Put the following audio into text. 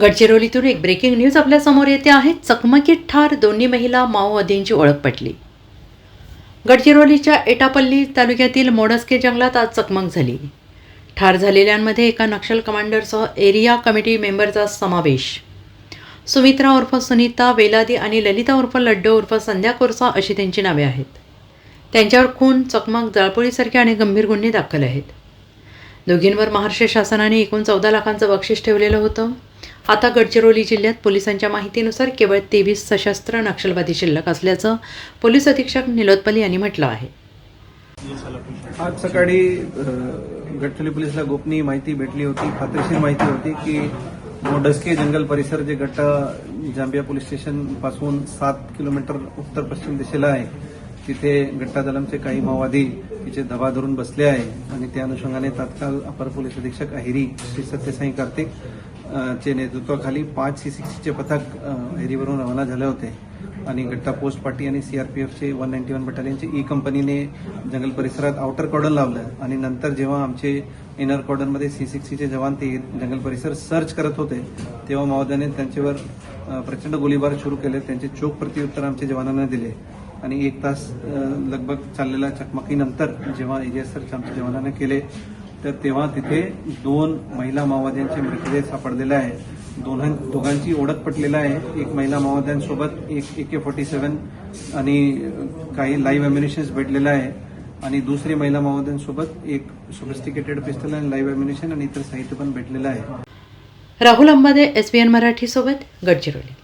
गडचिरोलीतून एक breaking news आपल्यासमोर येते आहे. चकमकीत ठार दोन्ही महिला माओवादींची ओळख पटली. गडचिरोलीच्या एटापल्ली तालुक्यातील मोडस्के जंगलात आज चकमक झाली. ठार झालेल्यांमध्ये एका नक्षल कमांडरसह एरिया कमिटी मेंबरचा समावेश. सुमित्रा उर्फ सुनीता वेलादी आणि ललिता उर्फ लड्डू उर्फ संध्या कोरसा अशी त्यांची नावे आहेत. त्यांच्यावर खून चकमक जाळपोळीसारखे आणि गंभीर गुन्हे दाखल आहेत. दोघींवर महाराष्ट्र शासनाने एकूण चौदा लाखांचं बक्षीस ठेवलेलं होतं. आता गडचिरोली जिल्ह्यात पोलिसांच्या माहितीनुसार केवळ तेवीस सशस्त्र नक्षलवादी शिल्लक असल्याचं पोलीस अधीक्षक निलोत्पली यांनी म्हटलं आहे. आज सकाळी गडचिरोली पोलिसला गोपनीय माहिती भेटली होती खात्रीशीर माहिती होती की मोडस्के जंगल परिसर जे गट्टा जांबिया पोलीस स्टेशनपासून सात किलोमीटर उत्तर पश्चिम दिशेला आहे तिथे गट्टा दलमचे काही माओवादी तिचे धबा धरून बसले आहे आणि त्या अनुषंगाने तात्काळ अपर पोलीस अधीक्षक अहिरी श्री सत्यसाई कार्तिक चे नेतृत्वाखाली पाच सी सिक्सचे पथक हेरीवरून रवाना झाले होते. आणि गट्टा पोस्ट पार्टी आणि सीआरपीएफचे वन नाईन्टी वन बटालियनचे ई e कंपनीने जंगल परिसरात आउटर कॉर्डन लावलं. आणि नंतर जेव्हा आमचे इनर कॉर्डनमध्ये सी सिक्सीचे जवान ते जंगल परिसर सर्च करत होते तेव्हा माओवाद्याने त्यांच्यावर प्रचंड गोळीबार सुरू केले. त्यांचे चोख प्रत्युत्तर आमच्या जवानांना दिले. आणि एक तास लगभग चाललेल्या चकमकीनंतर जेव्हा एरिया सर्च आमच्या जवानांना केले तर तेव्हा तिथे दोन महिला माओवाद्यांचे मृतदेह सापडलेले आहे. दोघां दोघांची ओळख पटलेला आहे. एक महिला माओवाद्यांसोबत एक ए के फोर्टी सेवन आणि काही लाईव्ह अम्युनिशन्स भेटलेलं आहे. आणि दुसरी महिला माओवाद्यांसोबत एक सोफिस्टिकेटेड पिस्टल आणि लाईव्ह अम्युनिशन आणि इतर साहित्य पण भेटलेलं आहे. Rahul Ambade S B N मराठीसोबत Gadchiroli.